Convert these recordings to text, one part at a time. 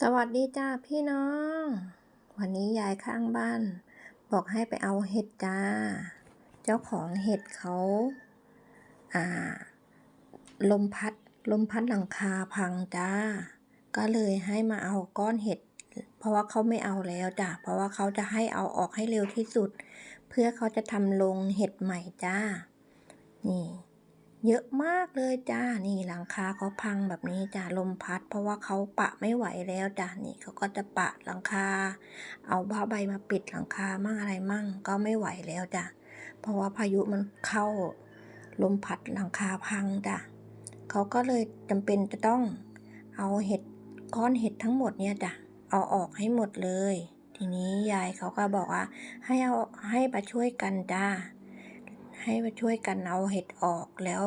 สวัสดีจ้าพี่น้อง วันนี้ยายข้างบ้าน บอกให้ไปเอาเห็ดจ้า เจ้าของเห็ดเขาอ่า ลมพัด ลมพัดหลังคาพังจ้า ก็เลยให้มาเอาก้อนเห็ด เพราะว่าเขาไม่เอาแล้วจ้ะเพราะว่าเขาจะให้เอาออกให้เร็วที่สุด เพื่อเขาจะทำลงเห็ดใหม่จ้า นี่ เยอะมากเลยจ้า นี่หลังคาเขาพังแบบนี้จ้าลมพัด เพราะว่าเขาปะไม่ไหวแล้วจ้านี่เขาก็จะปะหลังคา เอาผ้าใบมาปิดหลังคามั่งอะไรมั่งก็ไม่ไหวแล้วจ้ะเพราะว่าพายุมันเข้า ลมพัดหลังคาพังจ้ะเขาก็เลยจำเป็นจะต้องเอาเห็ดก้อนเห็ดทั้งหมดเนี่ยจ้ะเอาออกให้หมดเลย ทีนี้ยายเขาก็บอกว่าให้เอาให้มาช่วยกันจ้า ให้มาช่วยกันเอาเห็ดออกแล้ว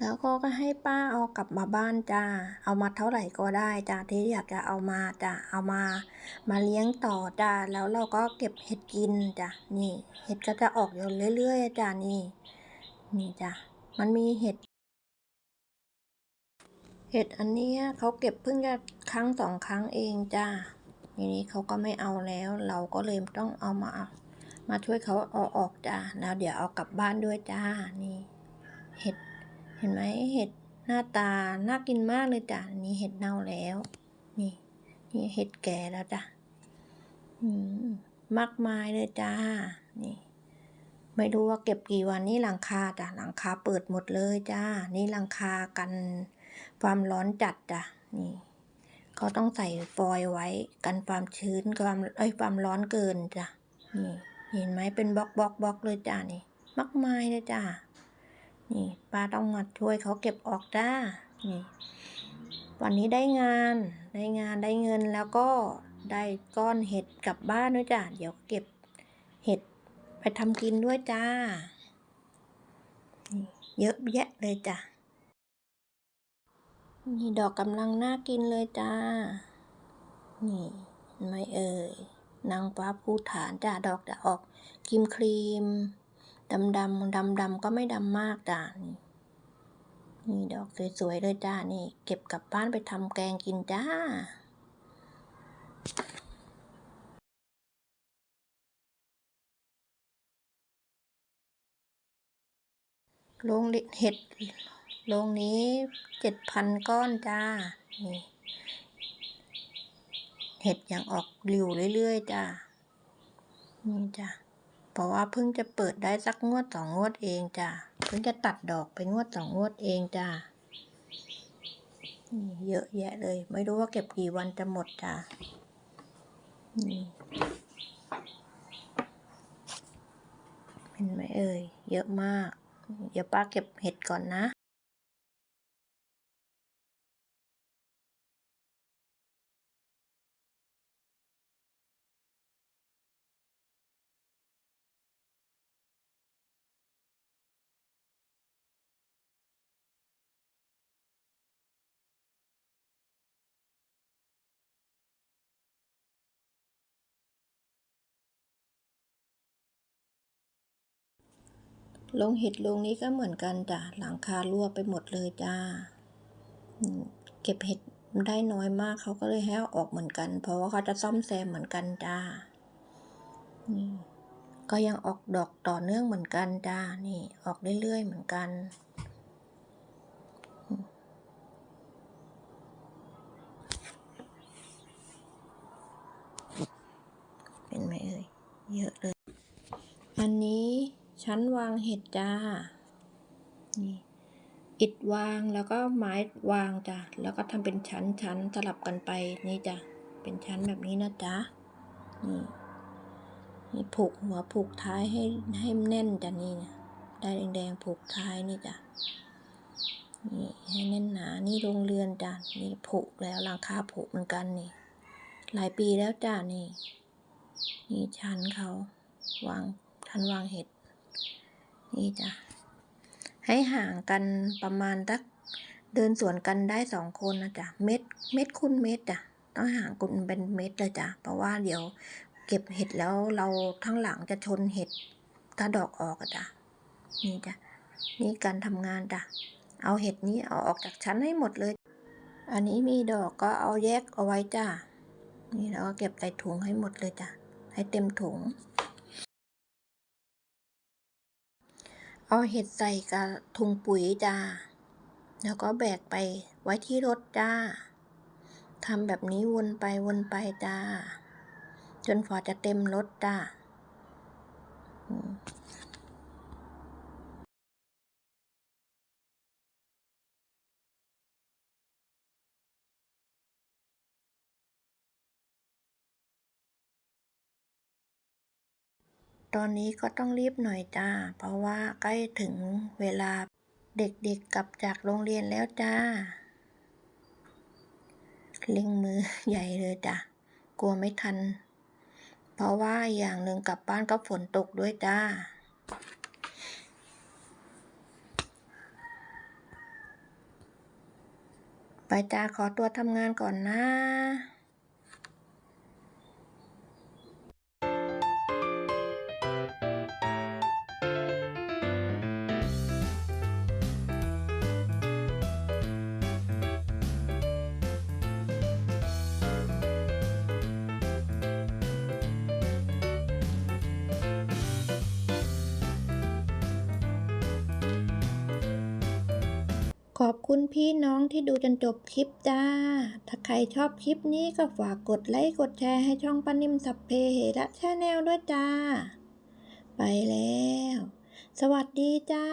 แล้วก็ก็ให้ป้าเอากลับมาบ้านจ้า เอามาเท่าไหร่ก็ได้จ้าที่อยากจะเอามาจ้าเอามา มาเลี้ยงต่อจ้าแล้วเราก็เก็บเห็ดกินจ้ะนี่ เห็ดก็จะออกอยู่เรื่อยๆจ้านี่ นี่จ้ะมันมีเห็ดเห็ดอันนี้เขาเก็บเพิ่งจะครั้งสองครั้งเองจ้าทีนี้เขาก็ไม่เอาแล้ว เราก็เลยต้องเอามา มาช่วยเขาเอาออกจ้าแล้วเดี๋ยวเอากลับบ้านด้วยจ้านี่ เห็ดเห็นไหมเห็ดหน้าตาน่ากินมากเลยจ้ะนี่เห็ดเน่าแล้ว นี่ นี่เห็ดแก่แล้วจ้ะอืมมากมายเลยจ้า นี่ ไม่รู้ว่าเก็บกี่วันนี่หลังคาจ้ะหลังคาเปิดหมดเลยจ้า นี่หลังคากันความร้อนจัดจ้ะนี่เขาต้องใส่ฟอยล์ไว้ กันความชื้นความเอ้ยความร้อนเกินจ้ะนี่ เห็นไหมเป็นบล็อกบล็อกบล็อกเลยจ้านี่ มากมายเลยจ้า นี่ป้าต้องมาช่วยเขาเก็บออกจ้า นี่ วันนี้ได้งาน ได้งานได้เงินแล้วก็ได้ก้อนเห็ดกลับบ้านด้วยจ้ะเดี๋ยวเก็บเห็ดไปทำกินด้วยจ้า เยอะแยะเลยจ้ะนี่ดอกกำลังน่ากินเลยจ้า นี่ไม่เอ่ย นางฟ้าภูฐานจ้าดอกจะออกครีมครีมดำดำดำดำก็ไม่ดำมากจ้านี่นี่ดอกสวยๆเลยจ้านี่ เก็บกลับบ้านไปทำแกงกินจ้าโรงเห็ดโรงนี้เจ็ดพันก้อนจ้า นี่ เห็ดยังออกหลิวเรื่อยๆจ้านี่จ้ะเพราะว่าเพิ่งจะเปิดได้สักงวดสองงวดเองจ้ะเพิ่งจะตัดดอกไปงวดสองงวดเองจ้ะนี่เยอะแยะเลย ไม่รู้ว่าเก็บกี่วันจะหมดจ้ะนี่เห็นไหมเอ่ยเยอะมาก เดี๋ยวป้าเก็บเห็ดก่อนนะ ลงเห็ดลงนี้ก็เหมือนกันจ้ะหลังคารั่วไปหมดเลยจ้า เก็บเห็ดได้น้อยมากเขาก็เลยให้ออกเหมือนกัน เพราะว่าเขาจะซ่อมแซมเหมือนกันจ้านี่ก็ยังออกดอกต่อเนื่องเหมือนกันจ้านี่ออกเรื่อยๆเหมือนกัน เป็นไหมเอ่ยเยอะเลย อันนี้ ชั้นวางเห็ดจ้า นี่อิฐวางแล้วก็ไม้วางจ้ะ แล้วก็ทำเป็นชั้นชั้นสลับกันไปนี่จ้ะ เป็นชั้นแบบนี้นะจ๊ะ นี่นี่ผูกหัวผูกท้ายให้ให้แน่นจ้ะนี่นได้แดงๆผูกท้ายนี่จ้ะ นี่ให้แน่นหนา นี่โรงเรือนจ้ะ นี่ผูกแล้วหลังคาผูกเหมือนกันนี่ หลายปีแล้วจ้ะนี่ นี่ชั้นเขาวางชั้นวางเห็ด นี่จ้ะ ให้ห่างกันประมาณสักเดินสวนกันได้สองคนนะจ๊ะ เม็ด เม็ดคูณเม็ดจ้ะ ต้องห่างกันเป็นเม็ดเลยจ้ะ เพราะว่าเดี๋ยวเก็บเห็ดแล้วเราทั้งหลังจะชนเห็ดถ้าดอกออกจ้ะ นี่จ้ะ นี่การทำงานจ้ะ เอาเห็ดนี้เอาออกจากชั้นให้หมดเลย อันนี้มีดอกก็เอาแยกเอาไว้จ้านี่แล้วก็เก็บใส่ถุงให้หมดเลยจ้ะ ให้เต็มถุง เอาเห็ดใส่กระถุงปุ๋ยจ้า แล้วก็แบกไปไว้ที่รถจ้าทำแบบนี้วนไปวนไปจ้า จนฝอจะเต็มรถจ้า ตอนนี้ก็ต้องรีบหน่อยจ้า เพราะว่าใกล้ถึงเวลาเด็กๆกลับจากโรงเรียนแล้วจ้าเล่งมือใหญ่เลยจ้ะ กลัวไม่ทัน เพราะว่าอย่างหนึ่งกลับบ้านก็ฝนตกด้วยจ้า ไปจ้าขอตัวทำงานก่อนนะ ขอบคุณพี่น้องที่ดูจนจบคลิปจ้า ถ้าใครชอบคลิปนี้ก็ฝากกดไลค์กดแชร์ให้ช่องป้านิมสัพเพเหระชาแนลด้วยจ้า ไปแล้ว สวัสดีจ้า